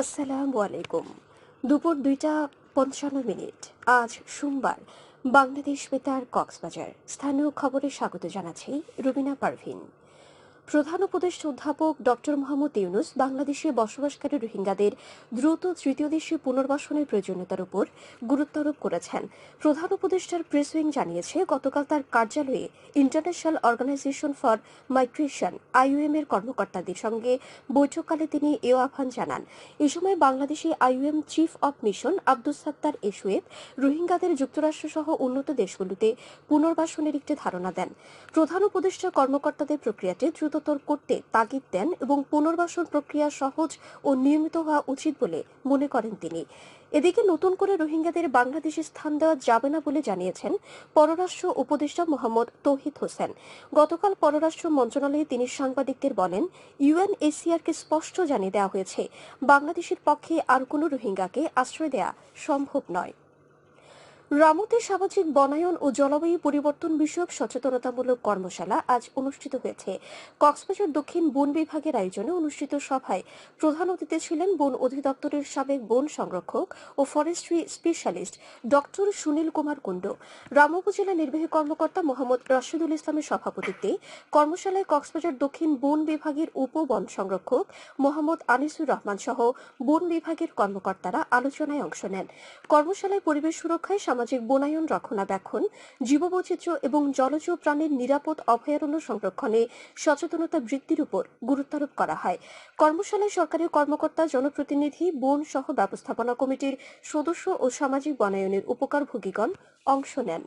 আসসালামু আলাইকুম। দুপুর দুইটা পঞ্চান্ন মিনিট। আজ সোমবার, বাংলাদেশ বেতার কক্সবাজার। স্থানীয় খবরে স্বাগত জানাচ্ছি রুবিনা পারভিন। প্রধান উপদেষ্টা অধ্যাপক ডক্টর মোহাম্মদ ইউনুস বাংলাদেশে বসবাসকারী রোহিঙ্গাদের দ্রুত তৃতীয় দেশে পুনর্বাসনের প্রয়োজনীয়তার উপর গুরুত্ব আরোপ করেছেন। প্রধান উপদেষ্টার প্রেস উইং জানিয়েছে, গতকাল তার কার্যালয়ে International Organization for Migration, IOM এর কর্মকর্তাদের সঙ্গে বৈঠককালে তিনি এ আহ্বান জানান। এ সময় বাংলাদেশে IOM chief of mission Abdul Sattar Esoev রোহিঙ্গাদের যুক্তরাষ্ট্র সহ উন্নত দেশগুলোতে পুনর্বাসনের একটি ধারণা দেন। প্রধান উপদেষ্টা কর্মকর্তাদের প্রক্রিয়াটি দ্রুততর করতে তাগিদ দেন এবং পুনর্বাসন প্রক্রিয়া সহজ ও নিয়মিত হওয়া উচিত বলে মনে করেন তিনি। এদিকে নতুন করে রোহিঙ্গাদের বাংলাদেশে স্থান দেওয়া যাবে না বলে জানিয়েছেন পররাষ্ট্র উপদেষ্টা মোহাম্মদ তৌহিদ হোসেন। গতকাল পররাষ্ট্র মন্ত্রণালয়ে তিনি সাংবাদিকদের বলেন, ইউএন ইউএনএসিআরকে স্পষ্ট জানিয়ে দেওয়া হয়েছে, বাংলাদেশের পক্ষে আর কোনো রোহিঙ্গাকে আশ্রয় দেওয়া সম্ভব নয়। রামতে সামাজিক বনায়ন ও জলবায়ু পরিবর্তন বিষয়ক সচেতনতামূলক কর্মশালা আজ অনুষ্ঠিত হয়েছে। কক্সবাজার দক্ষিণ বন বিভাগের আয়োজনে অনুষ্ঠিত সভায় প্রধান অতিথি ছিলেন বন অধিদপ্তরের সাবেক বন সংরক্ষক ও forestry specialist doctor Sunil Kumar Kundu. Ram উপজেলা নির্বাহী কর্মকর্তা মোহাম্মদ রশিদুল ইসলামের সভাপতিত্বে কর্মশালায় কক্সবাজার দক্ষিণ বন বিভাগের উপ বন সংরক্ষক মোহাম্মদ আনিসুর রহমান সহ বন বিভাগের কর্মকর্তারা আলোচনায় অংশ নেন। কর্মশালায় পরিবেশ সুরক্ষায় সামাজিক বনায়ন, রক্ষণাবেক্ষণ, জীববৈচিত্র্য এবং জলজ প্রাণীর নিরাপদ অভয়ারণ্য সংরক্ষণে সচেতনতা বৃদ্ধির উপর গুরুত্বারোপ করা হয়। কর্মশালায় সরকারি কর্মকর্তা, জনপ্রতিনিধি, বন সহ ব্যবস্থাপনা কমিটির সদস্য ও সামাজিক বনায়নের উপকারভোগীগণ অংশ নেন।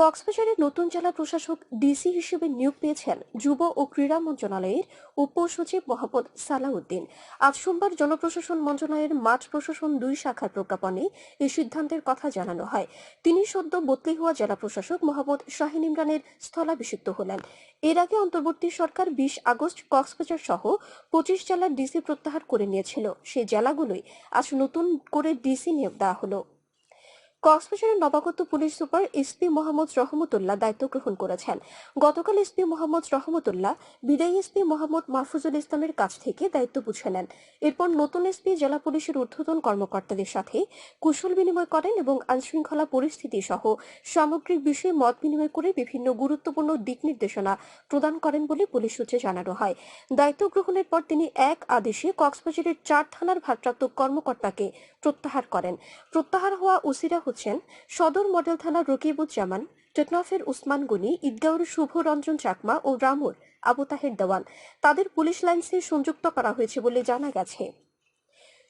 কক্সবাজারের নতুন জেলা প্রশাসক ডিসি হিসেবে নিয়োগ পেয়েছেন যুব ও ক্রীড়া মন্ত্রণালয়ের উপসচিব মোহাম্মদ সালাউদ্দিন। আজ সোমবার জনপ্রশাসন মন্ত্রণালয়ের মাঠ প্রশাসন দুই শাখার প্রজ্ঞাপনে এই সিদ্ধান্তের কথা জানানো হয়। তিনি সদ্য বদলি হওয়া জেলা প্রশাসক মোহাম্মদ শাহিন ইমরানের স্থলাভিষিক্ত হলেন। এর আগে অন্তর্বর্তী সরকার বিশ আগস্ট কক্সবাজার সহ পঁচিশ জেলার ডিসি প্রত্যাহার করে নিয়েছিল। সেই জেলাগুলোই আজ নতুন করে ডিসি নিয়োগ দেওয়া হলো। কক্সবাজারের নবাগত police super SP Mohammad Rahmatullah দায়িত্ব গ্রহণ করেছেন। গতকাল এসপি মোহাম্মদ রহমতুল্লাহ বিদায়ী এসপি মোহাম্মদ মাহফুজুল ইসলামের কাছ থেকে দায়িত্ব বুঝে নেন। এরপর নতুন এসপি জেলা পুলিশের ঊর্ধ্বতন কর্মকর্তাদের সাথে কুশল বিনিময় করেন এবং আইনশৃঙ্খলা পরিস্থিতি সহ সামগ্রিক বিষয়ে মত বিনিময় করে বিভিন্ন গুরুত্বপূর্ণ দিক নির্দেশনা প্রদান করেন বলে পুলিশ সূত্রে জানানো হয়। দায়িত্ব গ্রহণের পর তিনি এক আদেশে কক্সবাজারের চার থানার ভারপ্রাপ্ত কর্মকর্তাকে প্রত্যাহার করেন। প্রত্যাহার হওয়া ওসিরা হচ্ছেন সদর মডেল থানার রকিবুজ্জামান, টেকনাফের উসমান গনি, ঈদগাঁওর শুভ রঞ্জন চাকমা ও রামুর আবু তাহের দেওয়ান তাদের পুলিশ লাইন্সে সংযুক্ত করা হয়েছে বলে জানা গেছে।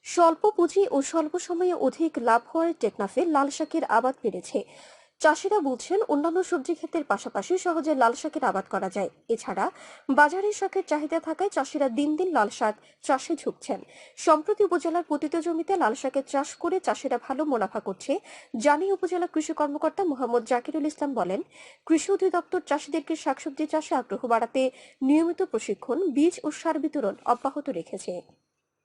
স্বল্প পুঁজি ও স্বল্প সময়ে অধিক লাভ হওয়ার টেকনাফে লাল শাকের আবাদ বেড়েছে। চাষিরা বলছেন, অন্যান্য সবজি ক্ষেতের পাশাপাশি সহজে লাল শাকের আবাদ করা যায়। এছাড়া বাজারে শাকের চাহিদা থাকায় চাষিরা দিন দিন লাল শাক চাষে ঝুঁকছেন। সম্প্রতি উপজেলার পতিত জমিতে লাল শাকের চাষ করে চাষিরা ভালো মুনাফা করছে। জানি উপজেলা কৃষি কর্মকর্তা মোহাম্মদ জাকিরুল ইসলাম বলেন, কৃষি অধিদপ্তর চাষিদেরকে শাকসবজি চাষে আগ্রহ বাড়াতে নিয়মিত প্রশিক্ষণ, বীজ ও সার বিতরণ অব্যাহত রেখেছে।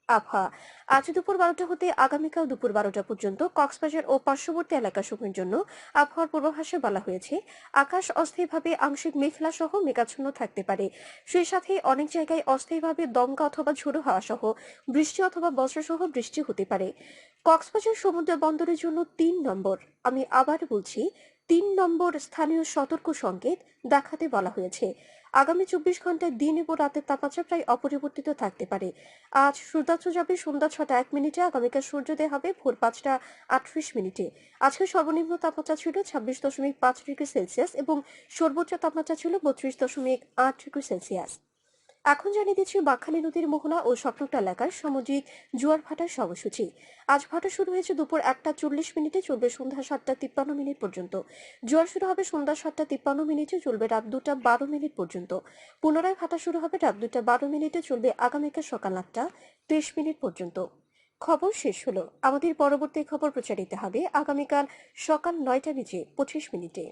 আবহাওয়া। আজ দুপুর বারোটা হতে আগামীকাল দুপুর বারোটা পর্যন্ত কক্সবাজার ও পার্শ্ববর্তী এলাকাসমূহের জন্য আবহাওয়ার পূর্বাভাসে বলা হয়েছে, আকাশ অস্থায়ীভাবে আংশিক মেঘলা সহ মেঘাচ্ছন্ন থাকতে পারে। সেই সাথে অনেক জায়গায় অস্থায়ীভাবে দমকা অথবা ঝোড়ো হাওয়া সহ বৃষ্টি অথবা বজ্র সহ বৃষ্টি হতে পারে। কক্সবাজার সমুদ্র বন্দরের জন্য তিন নম্বর। আমি আবার বলছি, তিন নম্বর স্থানীয় সতর্ক সংকেত দেখাতে বলা হয়েছে। আগামী চব্বিশ ঘন্টায় দিন এবং রাতের তাপমাত্রা প্রায় অপরিবর্তিত থাকতে পারে। আজ সূর্যাস্ত যাবে সন্ধ্যা ছটা এক মিনিটে, আগামীকাল সূর্যোদয় হবে ভোর পাঁচটা আটত্রিশ মিনিটে। আজকে সর্বনিম্ন তাপমাত্রা ছিল ছাব্বিশ দশমিক পাঁচ ডিগ্রি সেলসিয়াস এবং সর্বোচ্চ তাপমাত্রা ছিল বত্রিশ দশমিক আট ডিগ্রি সেলসিয়াস। এখন জানিয়ে দিচ্ছি বাখালী নদীর মোহনা ও স্বপ্নটা এলাকার সামুদ্রিক জোয়ার ভাটার সময়সূচি। আজ ভাটা শুরু হয়েছে দুপুর একটা চল্লিশ মিনিটে, চলবে সন্ধ্যা সাতটা তিপ্পান্ন মিনিট পর্যন্ত। জোয়ার শুরু হবে সন্ধ্যা সাতটা তিপ্পান্ন মিনিটে, চলবে রাত দুটা বারো মিনিট পর্যন্ত। পুনরায় ভাটা শুরু হবে রাত দুটা বারো মিনিটে, চলবে আগামীকাল সকাল আটটা তেইশ মিনিট পর্যন্ত। খবর শেষ হলো। আমাদের পরবর্তী খবর প্রচারিত হবে আগামীকাল সকাল নয়টা বেজে পঁচিশ মিনিটে।